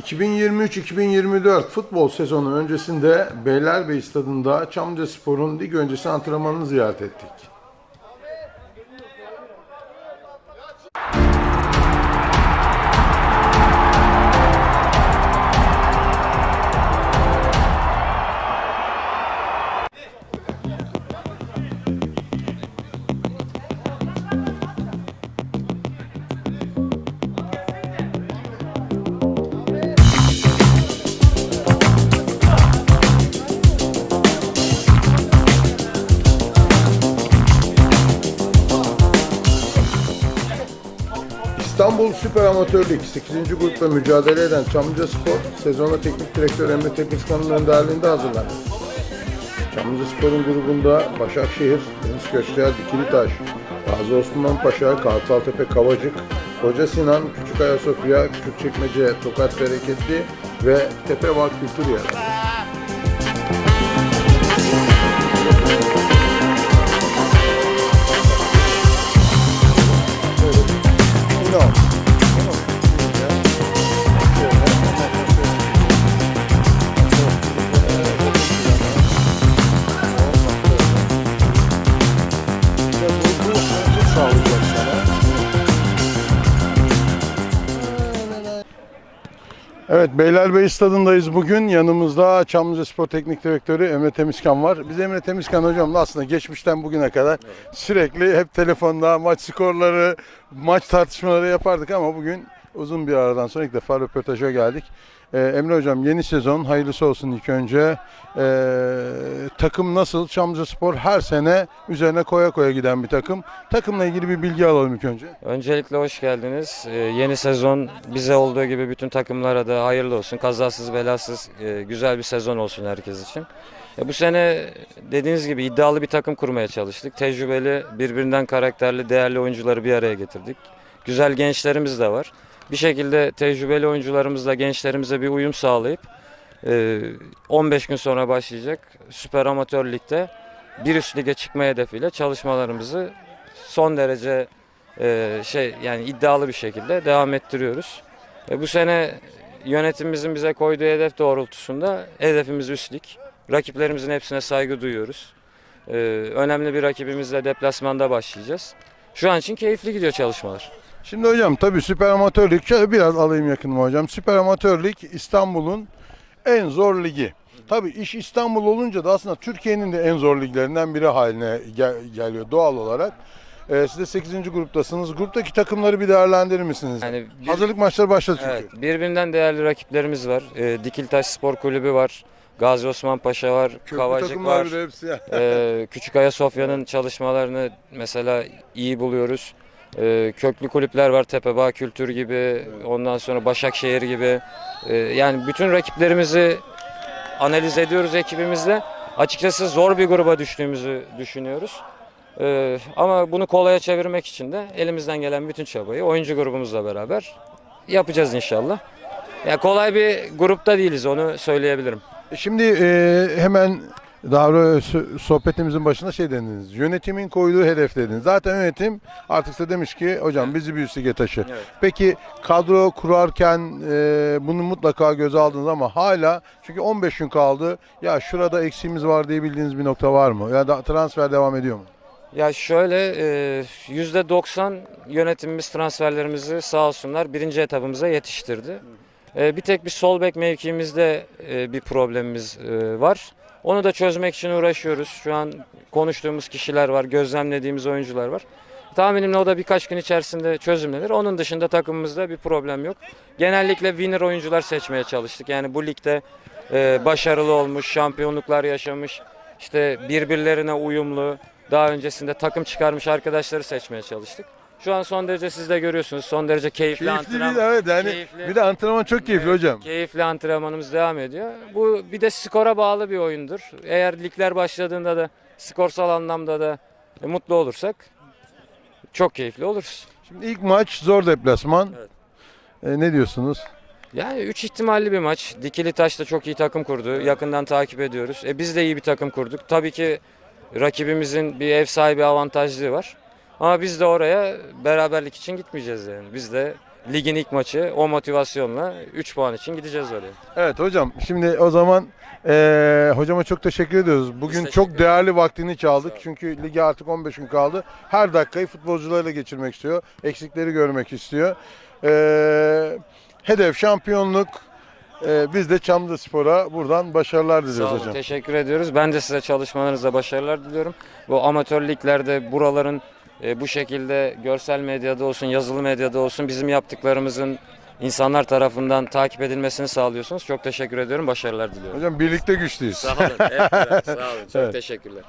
2023-2024 futbol sezonu öncesinde Beylerbeyi stadında Çamlıca Spor'un lig öncesi antrenmanını ziyaret ettik. İstanbul Süper Amatör Lig 8. grupta mücadele eden Çamlıca Spor sezona teknik direktör Emre Tepizkan'ın önderliğinde hazırlandı. Çamlıca Spor'un grubunda Başakşehir, Deniz Köşker, Dikilitaş, Gazi Osman Paşa, Kartaltepe Kavacık, Koca Sinan, Küçük Ayasofya, Küçükçekmece, Tokat Bereketli ve Tepevağ Kültür yer. Evet Beylerbeyi stadındayız bugün. Yanımızda Çamlıca Spor Teknik Direktörü Emre Temizkan var. Biz Emre Temizkan hocamla aslında geçmişten bugüne kadar sürekli hep telefonda maç skorları, maç tartışmaları yapardık ama bugün uzun bir aradan sonra ilk defa röportaja geldik. Ee, Emre hocam yeni sezon hayırlısı olsun ilk önce. Ee, takım nasıl? Çamlıca Spor her sene üzerine koya koya giden bir takım. Takımla ilgili bir bilgi alalım ilk önce. Öncelikle hoş geldiniz. Ee, yeni sezon bize olduğu gibi bütün takımlara da hayırlı olsun. Kazasız belasız e, güzel bir sezon olsun herkes için. Ya bu sene dediğiniz gibi iddialı bir takım kurmaya çalıştık. Tecrübeli, birbirinden karakterli, değerli oyuncuları bir araya getirdik. Güzel gençlerimiz de var. Bir şekilde tecrübeli oyuncularımızla gençlerimize bir uyum sağlayıp e, 15 gün sonra başlayacak Süper Amatör Lig'de bir üst lige çıkma hedefiyle çalışmalarımızı son derece e, şey yani iddialı bir şekilde devam ettiriyoruz. E, bu sene yönetimimizin bize koyduğu hedef doğrultusunda hedefimiz üst lig. Rakiplerimizin hepsine saygı duyuyoruz. E, önemli bir rakibimizle deplasmanda başlayacağız. Şu an için keyifli gidiyor çalışmalar. Şimdi hocam tabii Süper Amatör Lig biraz alayım yakınıma hocam. Süper Amatör Lig İstanbul'un en zor ligi. Tabii iş İstanbul olunca da aslında Türkiye'nin de en zor liglerinden biri haline gel- geliyor doğal olarak. Ee, siz de 8. gruptasınız. Gruptaki takımları bir değerlendirir misiniz? Yani bir- Hazırlık maçları başladı çünkü. Evet, birbirinden değerli rakiplerimiz var. E, Dikiltaş Spor Kulübü var. Gazi Osman Paşa var. Köklü Kavacık takımlar var. bir de hepsi ya. Ee, Küçük Ayasofya'nın çalışmalarını mesela iyi buluyoruz. Ee, köklü kulüpler var Tepebağ Kültür gibi, ondan sonra Başakşehir gibi. Ee, yani bütün rakiplerimizi analiz ediyoruz ekibimizle. Açıkçası zor bir gruba düştüğümüzü düşünüyoruz. Ee, ama bunu kolaya çevirmek için de elimizden gelen bütün çabayı oyuncu grubumuzla beraber yapacağız inşallah. Ya kolay bir grupta değiliz onu söyleyebilirim. Şimdi e, hemen daha sö- sohbetimizin başında şey dediniz. Yönetimin koyduğu hedef dediniz. Zaten yönetim artık size demiş ki hocam bizi bir üst lige taşı. Evet. Peki kadro kurarken e, bunu mutlaka göze aldınız ama hala çünkü 15 gün kaldı. Ya şurada eksiğimiz var diye bildiğiniz bir nokta var mı? Ya da transfer devam ediyor mu? Ya şöyle e, yüzde 90 yönetimimiz transferlerimizi sağ olsunlar birinci etapımıza yetiştirdi. E, Bir tek bir sol bek mevkimizde e, bir problemimiz var. Onu da çözmek için uğraşıyoruz. Şu an konuştuğumuz kişiler var, gözlemlediğimiz oyuncular var. Tahminimle o da birkaç gün içerisinde çözümlenir. Onun dışında takımımızda bir problem yok. Genellikle winner oyuncular seçmeye çalıştık. Yani bu ligde e, başarılı olmuş, şampiyonluklar yaşamış, işte birbirlerine uyumlu, daha öncesinde takım çıkarmış arkadaşları seçmeye çalıştık. Şu an son derece siz de görüyorsunuz. Son derece keyifli, Keyifli antrenman. bir evet yani keyifli. bir de antrenman çok keyifli hocam. Keyifli antrenmanımız devam ediyor. Bu bir de skora bağlı bir oyundur. Eğer ligler başladığında da skorsal anlamda da e, mutlu olursak çok keyifli oluruz. Şimdi ilk maç zor deplasman. Evet. E, ne diyorsunuz? Yani üç ihtimalli bir maç. Dikili Taş da çok iyi takım kurdu. Yakından takip ediyoruz. E biz de iyi bir takım kurduk. Tabii ki rakibimizin bir ev sahibi avantajlığı var. Ama biz de oraya beraberlik için gitmeyeceğiz yani. Biz de ligin ilk maçı. O motivasyonla 3 puan için gideceğiz oraya. Evet hocam şimdi o zaman eee, hocama çok teşekkür ediyoruz. Bugün teşekkür çok değerli vaktini çaldık. Çünkü lige artık 15 gün kaldı. Her dakikayı futbolcularla geçirmek istiyor. Eksikleri görmek istiyor. Eee, hedef şampiyonluk. Eee, biz de Çamlı Spor'a buradan başarılar Sağ diliyoruz olun, hocam. teşekkür ediyoruz. Ben de size çalışmalarınızda başarılar diliyorum. Bu amatör liglerde buraların e, bu şekilde görsel medyada olsun, yazılı medyada olsun bizim yaptıklarımızın insanlar tarafından takip edilmesini sağlıyorsunuz. Çok teşekkür ediyorum. Başarılar diliyorum. Hocam birlikte güçlüyüz. Sağ olun. hep beraber. Sağ olun. Çok Evet. teşekkürler.